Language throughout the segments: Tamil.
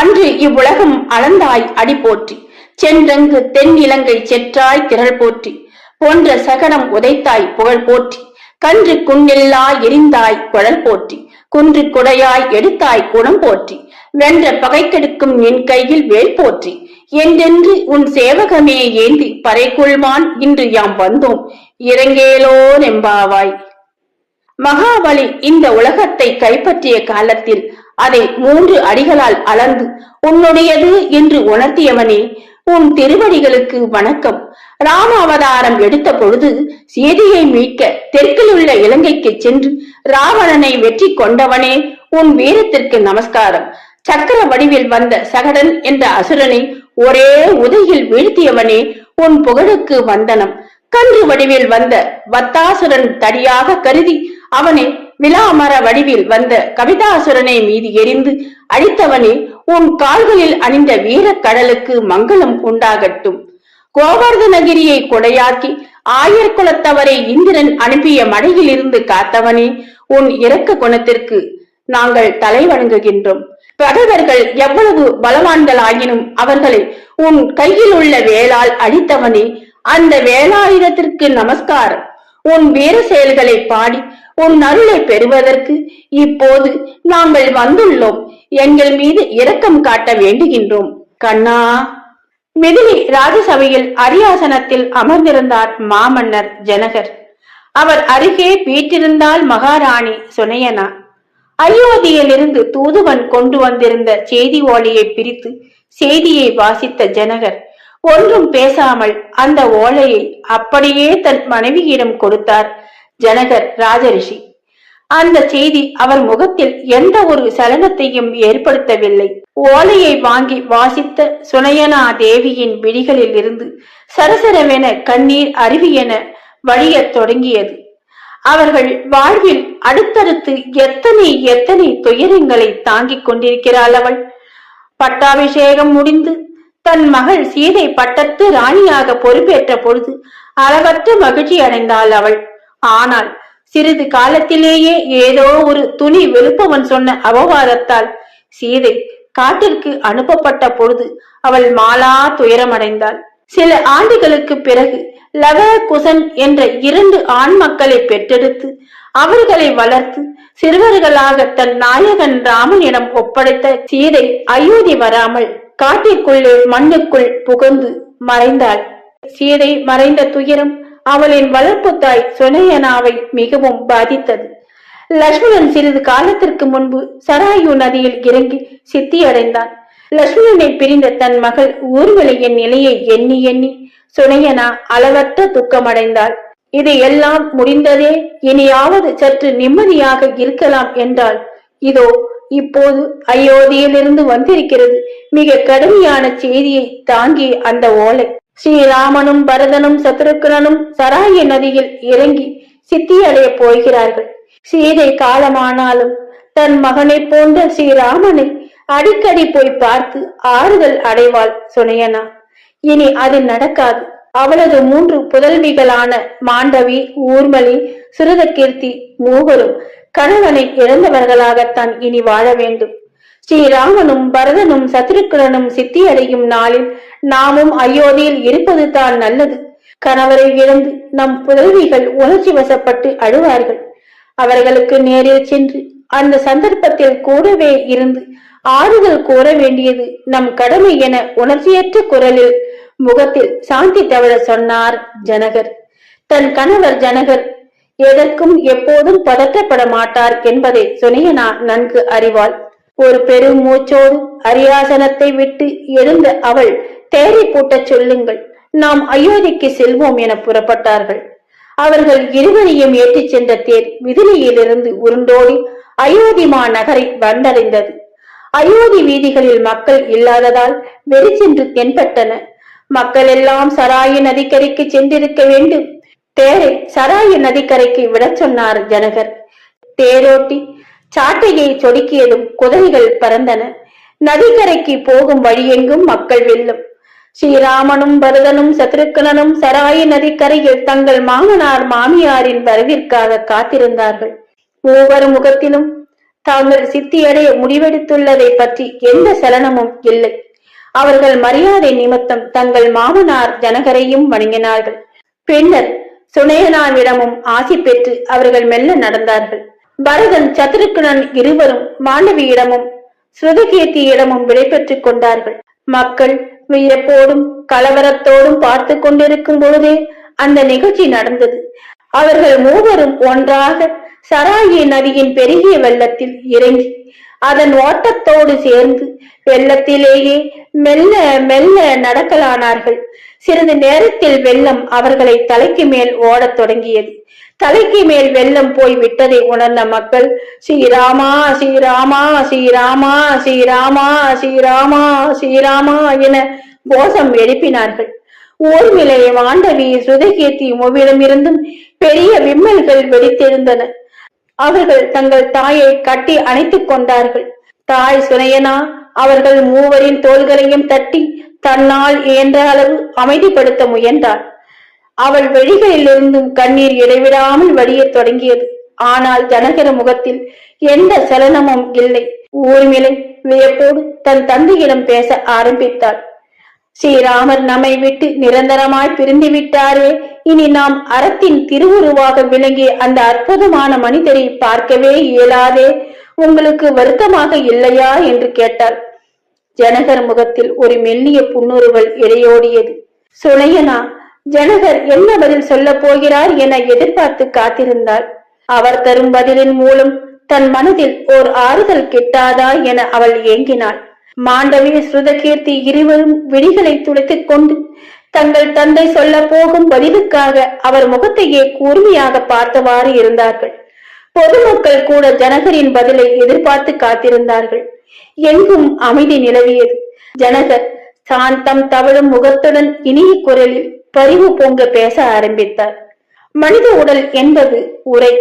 அன்று இவ்வுலகம் அளந்தாய் அடி போற்றி. சென்றங்கு தென் இலங்கை செற்றாய் திரள் போற்றி. போன்ற சகடம் உதைத்தாய் புகழ் போற்றி. கன்று குன்னெல்லா எரிந்தாய் குழல் போற்றி. குன்று குடையாய் எடுத்தாய் குணம் போற்றி. வென்ற பகைக்கெடுக்கும் என் கையில் வேல் போற்றி. என்றென்று உன் சேவகமே ஏந்தி பறைக்குள்வான் இன்று யாம் வந்தோம். இறங்கேலோ நெம்பாவாய் மகாபலி இந்த உலகத்தை கைப்பற்றிய காலத்தில் அதை மூன்று அடிகளால் அளந்து உன்னுடையது என்று உணர்த்தியவனே உன் திருவடிகளுக்கு வணக்கம். ராம அவதாரம் எடுத்த பொழுது சீதையை மீட்க தெற்கில் உள்ள இலங்கைக்கு சென்று ராவணனை வெற்றி கொண்டவனே உன் வீரத்திற்கு நமஸ்காரம். சக்கர வடிவில் வந்த சகடன் என்ற அசுரனை ஒரே உதையில் வீழ்த்தியவனே உன் புகழுக்கு வந்தனம். கன்று வடிவில் வந்த வத்தாசுரன் தடியாக கருதி அவனை விலாமர வடிவில் வந்த கவிதாசுரனை மீது எரிந்து அழித்தவனே உன் கால்களில் அணிந்த வீர கடலுக்கு மங்களம் உண்டாகட்டும். கோவர்தனகிரியை கொடையாக்கி ஆயர் குலத்தவரை இந்திரன் அனுப்பிய மழையிலிருந்து காத்தவனே உன் இரக்க குணத்திற்கு நாங்கள் தலை வணங்குகின்றோம். பகைவர்கள் எவ்வளவு பலவான்களாயினும் அவர்களை உன் கையில் உள்ள வேளால் அழித்தவனே அந்த வேளாயுதத்திற்கு நமஸ்காரம். உன் வீர செயல்களை பாடி உன் அருளை பெறுவதற்கு இப்போது நாங்கள் வந்துள்ளோம். எங்கள் மீது இரக்கம் காட்ட வேண்டுகின்றோம். கண்ணா! மிதிலி ராஜசபையில் அரியாசனத்தில் அமர்ந்திருந்தார் மாமன்னர் ஜனகர். அவர் அருகே வீற்றிருந்தால் மகாராணி சுனையனா. அயோத்தியிலிருந்து தூதுவன் கொண்டு வந்திருந்த செய்தி ஓலையை பிரித்து செய்தியை வாசித்த ஜனகர் ஒன்றும் பேசாமல் அந்த ஓலையை அப்படியே தன் மனைவியிடம் கொடுத்தார். ஜனகர் ராஜரிஷி. அந்த செய்தி அவர் முகத்தில் எந்த ஒரு சலனத்தையும் ஏற்படுத்தவில்லை. ஓலையை வாங்கி வாசித்த சுனையனா தேவியின் விழிகளில் இருந்து சரசரவென கண்ணீர் அருவி என வழியத் தொடங்கியது. அவர்கள் வாழ்வில் அடுத்தடுத்து எத்தனை எத்தனை துயரங்களை தாங்கிக் கொண்டிருக்கிறாள் அவள். பட்டாபிஷேகம் முடிந்து தன் மகள் சீதை பட்டத்து ராணியாக பொறுப்பேற்ற பொழுது அளவற்ற மகிழ்ச்சி அடைந்தாள் அவள். ஆனால் சிறிது காலத்திலேயே ஏதோ ஒரு துணி வெளுப்பவன் சொன்ன அபவாதத்தால் சீதை காட்டிற்கு அனுப்பப்பட்ட பொழுது அவள் மாலா துயரமடைந்தாள். சில ஆண்டுகளுக்கு பிறகு லவ குசன் என்ற இரண்டு ஆண் மக்களை பெற்றெடுத்து அவர்களை வளர்த்து சிறுவர்களாக தன் நாயகன் ராமனிடம் ஒப்படைத்த சீதை அயோத்தி வராமல் காட்டிற்குள்ளே மண்ணுக்குள் புகுந்து மறைந்தாள். சீதை மறைந்த துயரம் அவளின் வளர்ப்பு தாய் சுனையனாவை மிகவும் பாதித்தது. லட்சுமணன் சிறிது காலத்திற்கு முன்பு சராயு நதியில் இறங்கி சித்தியடைந்தான். லட்சுமணனை பிரிந்த தன் மகள் ஊர்வலையின் நிலையை எண்ணி எண்ணி சுனையனா அளவற்ற துக்கமடைந்தாள். இது எல்லாம் முடிந்ததே? இனியாவது சற்று நிம்மதியாக இருக்கலாம் என்றால் இதோ இப்போது அயோத்தியிலிருந்து வந்திருக்கிறது. மிக கடுமையான செய்தியை தாங்கி அந்த ஓலை. ஸ்ரீராமனும் பரதனும் சத்ருக்கனும் சராய நதியில் இறங்கி சித்தியடைய போகிறார்கள். சீதை காலமானாலும் தன் மகனை போன்ற ஸ்ரீராமனை அடிக்கடி போய் பார்த்து ஆறுதல் அடைவாள் சுனையனா. இனி அது நடக்காது. அவளது மூன்று புதல்விகளான மாண்டவி ஊர்மலி சுரதகீர்த்தி மூவரும் கணவனை இழந்தவர்களாகத்தான் இனி வாழ வேண்டும். ஸ்ரீராமனும் பரதனும் சத்ருக்கனும் சித்தியடையும் நாளில் நாமும் அயோத்தியில் இருப்பது தான் நல்லது. கணவரை இழந்து நம் புதல்விகள் உணர்ச்சி வசப்பட்டு அழுவார்கள். அவர்களுக்கு நேரில் சென்று அந்த சந்தர்ப்பத்தில் கூடவே இருந்து ஆறுதல் கூற வேண்டியது நம் கடமை என உணர்ச்சியற்ற குரலில் முகத்தில் சாந்தி தவழ சொன்னார் ஜனகர். தன் கணவர் ஜனகர் எதற்கும் எப்போதும் பதற்றப்பட மாட்டார் என்பதை சுனையனா நன்கு அறிவாள். ஒரு பெரும் மூச்சோடு அரியாசனத்தை விட்டு எழுந்த அவள் தேரை பூட்டச் சொல்லுங்கள். நாம் அயோத்திக்கு செல்வோம் என புறப்பட்டார்கள். அவர்கள் இருவரையும் ஏற்றிச் சென்ற தேர் விதிலியிலிருந்து உருண்டோடி அயோத்திமா மாநகரை வந்தடைந்தது. அயோத்தி வீதிகளில் மக்கள் இல்லாததால் வெறிச்சென்று தென்பட்டன. மக்கள் எல்லாம் சராயு நதிக்கரைக்கு சென்றிருக்க வேண்டும். தேரை சராயு நதிக்கரைக்கு விடச் சொன்னார் ஜனகர். தேரோட்டி சாட்டையை சொடுக்கியதும் குதிரைகள் பறந்தன. நதிக்கரைக்கு போகும் வழியெங்கும் மக்கள் வெல்லும். ஸ்ரீராமனும் பரதனும் சத்ருக்கனனும் சராய நதிக்கரையில் தங்கள் மாமனார் மாமியாரின் வரவிற்காக காத்திருந்தார்கள். ஒவ்வொரு முகத்திலும் தாங்கள் சித்தியடைய முடிவெடுத்துள்ளதை பற்றி எந்த சலனமும் இல்லை. அவர்கள் மரியாதை நிமித்தம் தங்கள் மாமனார் ஜனகரையும் வணங்கினார்கள். பின்னர் சுனையனாவிடமும் ஆசி பெற்று அவர்கள் மெல்ல நடந்தார்கள். பரதன் சத்ருகுணன் இருவரும் மாணவியிடமும் ஸ்ருதகீர்த்தியிடமும் விடைபெற்றுக் கொண்டார்கள். மக்கள் வியப்போடும் கலவரத்தோடும் பார்த்து கொண்டிருக்கும் பொழுதே அந்த நிகழ்ச்சி நடந்தது. அவர்கள் மூவரும் ஒன்றாக சராயி நதியின் பெருகிய வெள்ளத்தில் இறங்கி அதன் ஓட்டத்தோடு சேர்ந்து வெள்ளத்திலேயே மெல்ல மெல்ல நடக்கலானார்கள். சிறிது நேரத்தில் வெள்ளம் அவர்களை தலைக்கு மேல் ஓடத் தொடங்கியது. தலைக்கு மேல் வெள்ளம் போய் விட்டதை உணர்ந்த மக்கள் ஸ்ரீராமா ஸ்ரீராமா ஸ்ரீராமா ஸ்ரீராமா ஸ்ரீராமா ஸ்ரீராமா என கோஷம் எழுப்பினார்கள். ஊர்மிலை மாண்டவி சுதகீர்த்தி மூவிடமிருந்தும் பெரிய விம்மல்கள் வெடித்திருந்தன. அவர்கள் தங்கள் தாயை கட்டி அணைத்துக் கொண்டார்கள். தாய் சுனையனா அவர்கள் மூவரின் தோள்களையும் தட்டி தன்னால் இயன்ற அளவு அமைதிப்படுத்த முயன்றார் அவள் வெளிகளிலிருந்தும் கண்ணீர் இடைவிடாமல் வடியத் தொடங்கியது. ஆனால் ஜனகர முகத்தில் எந்த சலனமும் இல்லை. ஊர்மிளை வியப்போடு தன் தந்தையிடம் பேச ஆரம்பித்தாள். ஸ்ரீராமர் நம்மை விட்டு நிரந்தரமாய் பிரிந்து விட்டாரே. இனி நாம் அறத்தின் திருவுருவாக விளங்கிய அந்த அற்புதமான மனிதரை பார்க்கவே இயலாதே. உங்களுக்கு வருத்தமாக இல்லையா? என்று கேட்டாள். ஜனகர் முகத்தில் ஒரு மெல்லிய புன்னுருவல் இடையோடியது. சுனையனா ஜனகர் என்ன பதில் சொல்ல போகிறார் என எதிர்பார்த்து காத்திருந்தாள் அவர் தரும் பதிலின் மூலம் தன் மனதில் ஓர் ஆறுதல் கிட்டாதா என அவள் ஏங்கினாள். மாண்டவி ஸ்ருதகீர்த்தி இருவரும் விழிகளை துடைத்துக் கொண்டு தங்கள் தந்தை சொல்ல போகும் பதிலுக்காக அவர் முகத்தையே கூர்மையாக பார்த்தவாறு இருந்தார்கள். பொதுமக்கள் கூட ஜனகரின் பதிலை எதிர்பார்த்து காத்திருந்தார்கள். எங்கும் அமைதி நிலவியது. ஜனகர் சாந்தம் தவழும் முகத்துடன் இனிய குரலில் பரிவு பொங்க பேச ஆரம்பித்தார். மனித உடல் என்பது உரை.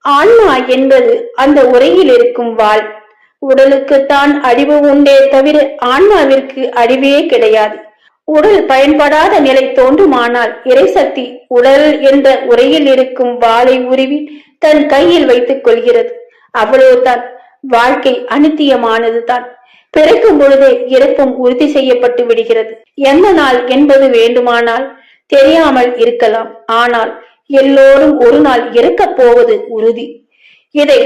ஆன்மா என்பது அந்த உரையில் இருக்கும் வாள். உடலுக்குத்தான் அழிவு உண்டே தவிர ஆன்மாவிற்கு அழிவே கிடையாது. உடல் பயன்படாத நிலை தோன்றுமானால் இறைசக்தி உடல் என்ற உரையில் இருக்கும் வாளை உருவி தன் கையில் வைத்துக் கொள்கிறது. அவ்வளவுதான். வாழ்க்கை அனித்தியமானதுதான். பிறக்கும் பொழுதே இறப்பும் உறுதி செய்யப்பட்டு விடுகிறது. எந்த நாள் என்பது வேண்டுமானால் தெரியாமல் இருக்கலாம். ஆனால் எல்லோரும் ஒரு நாள் இறக்கப் போவது உறுதி. இதை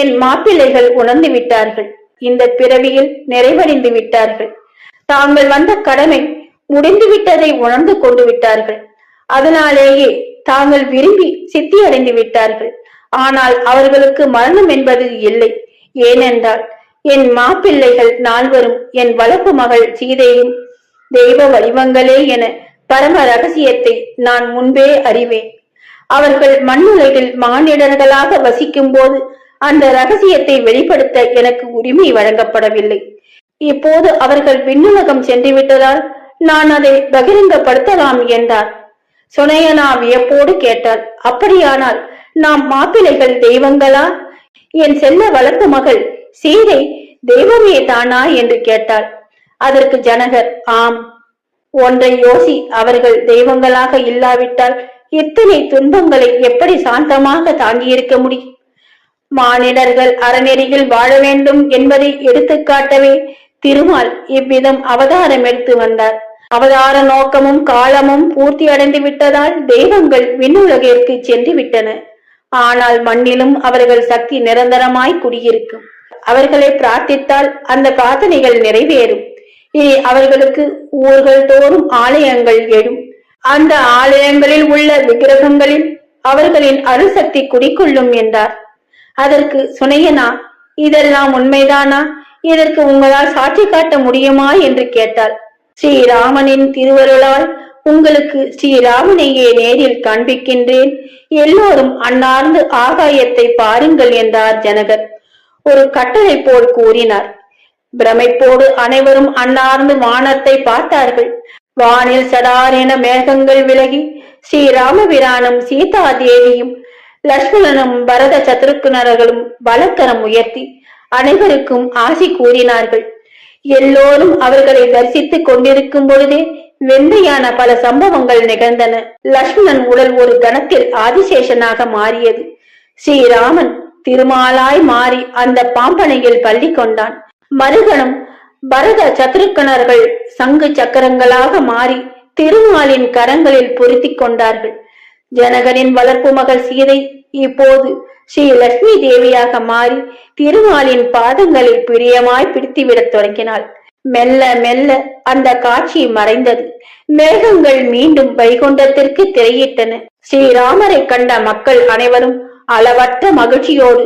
என் மாப்பிள்ளைகள் உணர்ந்து விட்டார்கள். இந்த பிறவியில் நிறைவடைந்து விட்டார்கள். தாங்கள் வந்த கடமை முடிந்து விட்டதை உணர்ந்து கொண்டு விட்டார்கள். அதனாலேயே தாங்கள் விரும்பி சித்தி அடைந்து விட்டார்கள். ஆனால் அவர்களுக்கு மரணம் என்பது இல்லை. ஏனென்றால் என் மாப்பிள்ளைகள் நால்வரும் என் வளர்ப்பு மகள் சீதையும் தெய்வ வடிவங்களே என பரம ரகசியத்தை நான் முன்பே அறிவேன். அவர்கள் மண்ணுலகில் மானிடர்களாக வசிக்கும் போது அந்த ரகசியத்தை வெளிப்படுத்த எனக்கு உரிமை வழங்கப்படவில்லை. இப்போது அவர்கள் விண்ணுலகம் சென்று விட்டதால் நான் அதை பகிரங்கப்படுத்தலாம் என்றார். சுனையனா வியப்போடு கேட்டாள் அப்படியானால் நாம் மாப்பிள்ளைகள் தெய்வங்களா? என் செல்ல வளர்ப்பு மகள் சீதை தெய்வமே தானா? என்று கேட்டாள். அதற்கு ஜனகர் ஆம். ஒன்றை யோசி அவர்கள் தெய்வங்களாக இல்லாவிட்டால் இத்தனை துன்பங்களை எப்படி சாந்தமாக தாங்கியிருக்க முடியும்? மானிடர்கள் அறநெறியில் வாழ வேண்டும் என்பதை எடுத்துக்காட்டவே திருமால் இவ்விதம் அவதாரம் எடுத்து வந்தார். அவதார நோக்கமும் காலமும் பூர்த்தி அடைந்து விட்டதால் தெய்வங்கள் விண்ணுலகிற்கு சென்று விட்டன. ஆனால் மண்ணிலும் அவர்கள் சக்தி நிரந்தரமாய் குடியிருக்கும். அவர்களை பிரார்த்தித்தால் அந்த பிரார்த்தனைகள் நிறைவேறும். இனி அவர்களுக்கு ஊர்கள் தோறும் ஆலயங்கள் எழும். அந்த ஆலயங்களில் உள்ள விக்கிரகங்களில் அவர்களின் அருசக்தி குடிக்கொள்ளும் என்றார். அதற்கு சுனையனா இதெல்லாம் உண்மைதானா? இதற்கு உங்களால் சாட்சி காட்ட முடியுமா? என்று கேட்டார் ஸ்ரீராமனின் திருவருளால் உங்களுக்கு ஸ்ரீராமனையே நேரில் காண்பிக்கின்றேன். எல்லோரும் அன்னார்ந்து ஆகாயத்தை பாருங்கள் என்றார் ஜனகர். ஒரு கட்டளை போல் கூறினார். பிரமைப்போடு அனைவரும் அன்னார்ந்து வானத்தை பார்த்தார்கள். வானில் சடாரென மேகங்கள் விலகி ஸ்ரீராமபிரானும் சீதா தேவியும் லட்சுமணனும் பரத சத்ருக்குனர்களும் வலக்கரம் உயர்த்தி அனைவருக்கும் ஆசி கூறினார்கள். எல்லோரும் அவர்களை தரிசித்துக் கொண்டிருக்கும் பொழுதே வெந்தையான பல சம்பவங்கள் நிகழ்ந்தன. லக்ஷ்மணன் உடல் ஒரு கணத்தில் ஆதிசேஷனாக மாறியது. ஸ்ரீராமன் திருமாலாய் மாறி அந்த பாம்பனையில் பள்ளி கொண்டான். மறுகணம் பரத சத்ருக்கணர்கள் சங்கு சக்கரங்களாக மாறி திருமாலின் கரங்களில் பொருத்திக் கொண்டார்கள். ஜனகனின் வளர்ப்பு மகள் சீதை இப்போது ஸ்ரீ லட்சுமி தேவியாக மாறி திருமாலின் பாதங்களில் பிரியமாய் பிடித்துவிடத் தொடங்கினாள். மெல்ல மெல்ல அந்த காட்சி மறைந்தது. மேகங்கள் மீண்டும் வைகுண்டத்திற்கு திரையிட்டன. ஸ்ரீராமரை கண்ட மக்கள் அனைவரும் அளவற்ற மகிழ்ச்சியோடு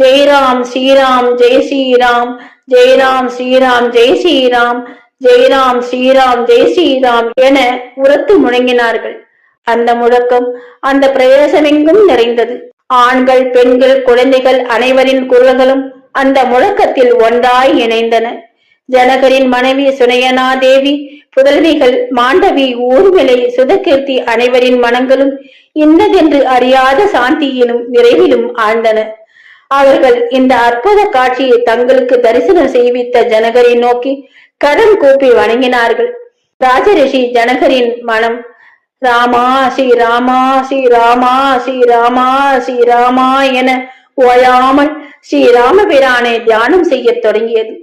ஜெயராம் ஸ்ரீராம் ஜெய் ஸ்ரீராம் ஜெயராம் ஸ்ரீராம் ஜெய் ஸ்ரீராம் ஜெயராம் ஸ்ரீராம் ஜெய் ஸ்ரீராம் என உரத்து முழங்கினார்கள். அந்த முழக்கம் அந்த பிரதேசமெங்கும் நிறைந்தது. ஆண்கள் பெண்கள் குழந்தைகள் அனைவரின் குரல்களும் அந்த முழக்கத்தில் ஒன்றாய் இணைந்தன. ஜனகரின் மனைவி சுனையனா தேவி புதல்விகள் மாண்டவி ஊர்வலை சுதகீர்த்தி அனைவரின் மனங்களும் இன்னதென்று அறியாத சாந்தியிலும் நிறைவிலும் ஆழ்ந்தன. அவர்கள் இந்த அற்புத காட்சியை தங்களுக்கு தரிசனம் செய்வித்த ஜனகரை நோக்கி கரம் கூப்பி வணங்கினார்கள். ராஜரிஷி ஜனகரின் மனம் ராமா ஸ்ரீ ராமா ஸ்ரீ ராமா ஸ்ரீ ராமா ஸ்ரீ ராமா என ஓயாமல் ஸ்ரீ ராமபிரானை தியானம் செய்யத் தொடங்கியது.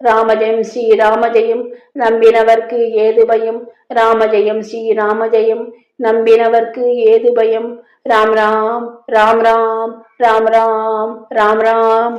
ராமஜெயம் ஸ்ரீ ராமஜெயம் நம்பினவர்க்கு ஏது பயம்? ராமஜெயம் ஸ்ரீ ராமஜெயம் நம்பினவர்க்கு ஏது பயம்? ராம் ராம் ராம் ராம் ராம் ராம் ராம் ராம்.